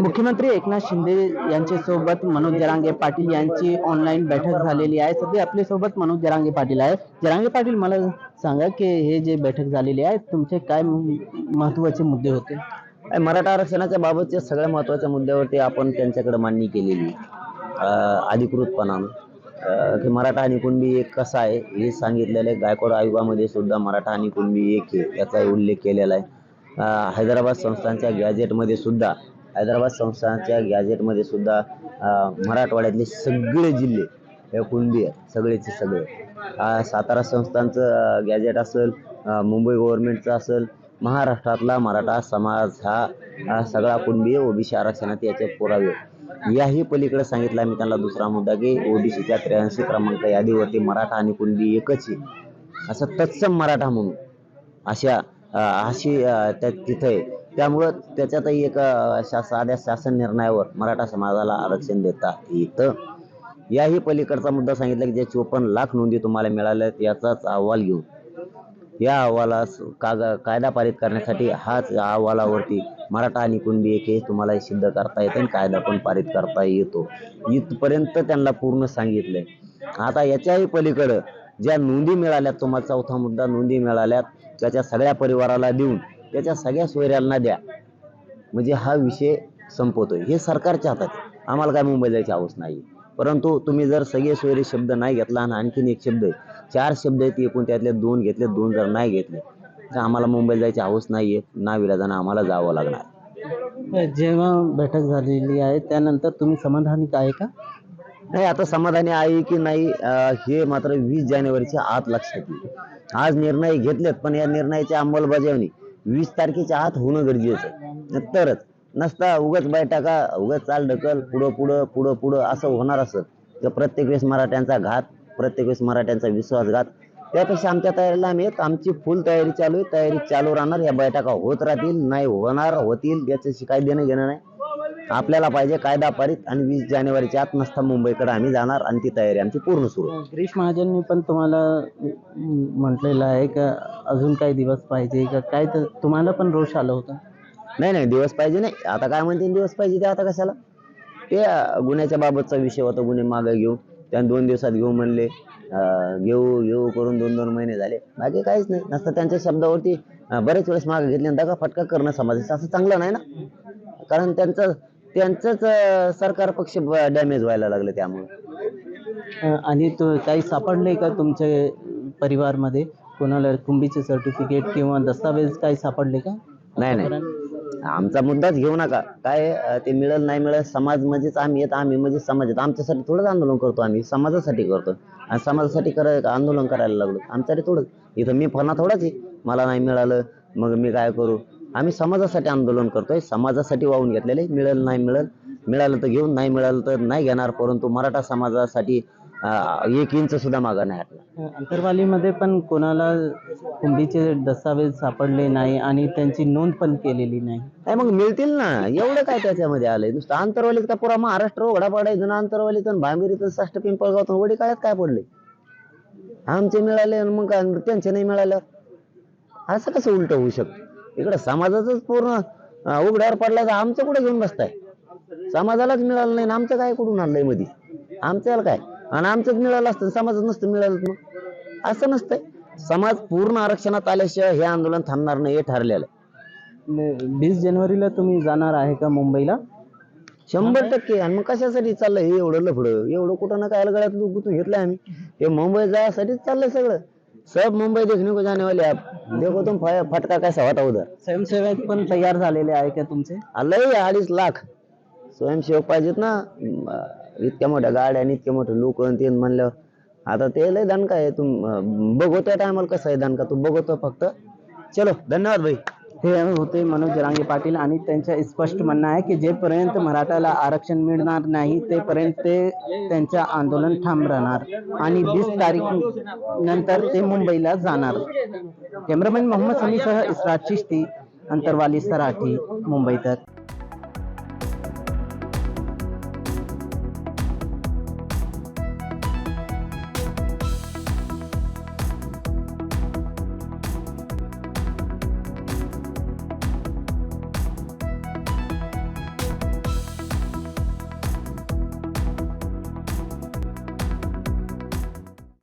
मुख्यमंत्री एकनाथ शिंदे यांच्या सोबत मनोज जरांगे पाटील यांची ऑनलाईन बैठक झालेली आहे. सध्या आपल्यासोबत मनोज जरांगे पाटील आहे जरांगे पाटील मला सांगा की हे जे बैठक झालेली आहे तुमचे काय महत्त्वाचे मुद्दे होते? मराठा आरक्षणाच्या बाबतच्या सगळ्या महत्त्वाच्या मुद्द्यावरती आपण त्यांच्याकडे मांडणी केलेली अधिकृतपणानं. की मराठा आणि कुणबी एक कसा आहे हे सांगितलेलं आहे. गायकवाड आयोगामध्ये सुद्धा मराठा आणि कुणबी एक आहे याचा उल्लेख केलेला आहे. हैदराबाद संस्थांच्या गॅजेटमध्ये सुद्धा हैदराबाद संस्थानाच्या गॅजेटमध्ये सुद्धा मराठवाड्यातले सगळे जिल्हे हे कुणबी आहेत सगळेचे सगळे. सातारा संस्थांचं गॅजेट असेल मुंबई गव्हर्नमेंटचं असेल महाराष्ट्रातला मराठा समाज हा सगळा कुणबी ओबीसी आरक्षणात याचे पुरावे याही पलीकडे सांगितलं मी त्यांना दुसरा मुद्दा की ओबीसीच्या त्र्याऐंशी क्रमांक यादीवरती मराठा आणि कुणबी एकच आहे. असं तत्सम मराठा म्हणून अशा अशी त्या तिथे त्यामुळं त्याच्यातही एक शास अशा साध्या शासन निर्णयावर मराठा समाजाला आरक्षण देता येतं याही पलीकडचा मुद्दा सांगितला की जे चोपन्न लाख नोंदी तुम्हाला मिळाल्या आहेत, याचाच अहवाल घेऊ या अहवालास काग कायदा पारित करण्यासाठी हाच अहवालावरती मराठा आणि कुणबी एक हे तुम्हाला सिद्ध करता येतं आणि कायदा पण पारित करता येतो. इथपर्यंत त्यांना पूर्ण सांगितलंय. आता याच्याही पलीकडं ज्या नोंदी मिळाल्यात तुम्हाला चौथा मुद्दा नोंदी मिळाल्यात त्याच्या सगळ्या परिवाराला देऊन त्याच्या सगळ्या सोयऱ्यांना द्या. म्हणजे हा विषय संपवतोय. हे सरकारच्या हातात. आम्हाला काय मुंबई जायची हौस नाही. परंतु तुम्ही जर सगळे सोयरे शब्द नाही घेतला आणि आणखीन एक शब्द आहे. चार शब्द आहेत एकूण त्यातले दोन घेतले दोन जर नाही घेतले तर आम्हाला मुंबईला जायची हौस नाही आहे ना विलाजानं आम्हाला जावं लागणार. जेव्हा बैठक झालेली आहे त्यानंतर तुम्ही समाधानी आहे का? नाही आता समाधानी आहे की नाही हे मात्र वीस जानेवारीच्या आत लक्षात येईल. आज निर्णय घेतलेत पण या निर्णयाची अंमलबजावणी वीस तारखेच्या आत होणं गरजेचं आहे. तरच. नसता उगाच बैठका उगाच चाल ढकल पुढं पुढं पुढं पुढं असं होणार असं. तर प्रत्येक वेळेस मराठ्यांचा घात प्रत्येक वेळेस मराठ्यांचा विश्वासघात. त्यापेक्षा आमच्या तयारीला आम्ही येत आमची फुल तयारी चालू आहे. तयारी चालू राहणार या बैठका होत राहतील नाही होणार होतील याच्याशी काही देणं घेणं नाही. आपल्याला पाहिजे कायदा पारित आणि वीस जानेवारीच्या आत नसता मुंबईकडे आम्ही जाणार आणि ती तयारी आमची पूर्ण सुरू आहे. गिरीश महाजननी पण तुम्हाला म्हटलेलं आहे का अजून काही दिवस पाहिजे का? काय तर तुम्हाला पण रोष आला होता? नाही नाही दिवस पाहिजे नाही. आता काय म्हणते दिवस पाहिजे ते आता कशाला? ते अं, गुन्ह्याच्या बाबतचा विषय होता गुन्हे मागे घेऊ त्या दोन दिवसात घेऊ म्हणले. अं, घेऊ घेऊ करून दोन दोन महिने झाले. बाकी काहीच नाही. नसतं त्यांच्या शब्दावरती अं, बरेच वेळेस मागे घेतले आणि दगा फटका करणं समाजाचं असं चांगलं नाही ना? कारण त्यांचं त्यांचंच अं, सरकार पक्ष डॅमेज व्हायला लागलं त्यामुळे. अं, आणि तो काही सापडले का तुमच्या परिवारमध्ये? कोणाला कुंभीचे सर्टिफिकेट किंवा दस्तावेज काही सापडले का? नाही नाही. आमचा मुद्दाच घेऊ नका. काय अं, ते मिळेल नाही मिळेल समाज म्हणजेच आम्ही येत आम्ही म्हणजे समाज आहेत आमच्यासाठी थोडंच आंदोलन करतो आम्ही समाजासाठी करतो. आणि समाजासाठी कराय आंदोलन करायला लागलो. आमच्यासाठी थोडंच. इथं मी फना थोडाच आहे. मला नाही मिळालं मग मी काय करू? आम्ही समाजासाठी आंदोलन करतोय. समाजासाठी वाहून घेतलेले. मिळेल नाही मिळेल. मिळालं तर घेऊन नाही मिळालं तर नाही घेणार. परंतु मराठा समाजासाठी एक इंच सुद्धा मागा नाही हटला. अंतरवालीमध्ये पण कोणाला कुंभीचे दस्तावेज सापडले नाही आणि त्यांची नोंद पण केलेली नाही. नाही मग मिळतील ना. एवढं काय त्याच्यामध्ये आलंय? नुसतं आंतरवालीत का पुरा महाराष्ट्र उघडा पडायचं आंतरवालीतून भांबिरीतून साष्ट पिंपळगावतून वडी काळ्यात काय पडले आमचे मिळाले आणि मग काय त्यांचे नाही मिळालं. असं कसं उलट होऊ शकतं? इकडे समाजाचंच पूर्ण उघड्यावर पडला तर आमचं कुठे घेऊन बसताय? समाजालाच मिळालं नाही आमचं काय कुठून आणलंयमध्ये आमच्याला काय? आणि आमचंच मिळालं असतं समाजात नसतं मिळालं मग? असं नसतंय. समाज पूर्ण आरक्षणात आल्याशिवाय हे आंदोलन थांबणार नाही हे ठरलेलं आहे. वीस जानेवारीला तुम्ही जाणार आहे का मुंबईला? शंभर टक्के. आणि मग कशासाठी चाललंय? हे एवढं लफडं एवढं कुठं ना काय गळ्यात गुतून घेतलंय आम्ही. हे मुंबई जायसाठीच चाललंय सगळं. सब मुंबई देखने को जाने वाले आप। देखो तुम फटका कैसा होता उधर। स्वयंसेवक पण तयार झालेले आहे का तुमचे? आलंय अडीच लाख। स्वयंसेवक पाहिजेत ना. इतक्या मोठ्या गाड्या आणि इतके मोठे लोक आणि ते म्हणल्यावर. आता ते लय दणका आहे. तुम बघतोय टायमाला कसं आहे दणका. तू बघतो फक्त. चलो धन्यवाद भाई. हे होते मनोज जरांगे पाटील आणि त्यांचं स्पष्ट म्हणणं आहे की जेपर्यंत मराठाला आरक्षण मिळणार नाही तेपर्यंत ते त्यांचं आंदोलन ठाम राहणार आणि वीस तारीख नंतर ते मुंबईला जाणार. कॅमेरामॅन मोहम्मद समीसह इस्रात चिश्ती अंतरवाली सराठी मुंबई तक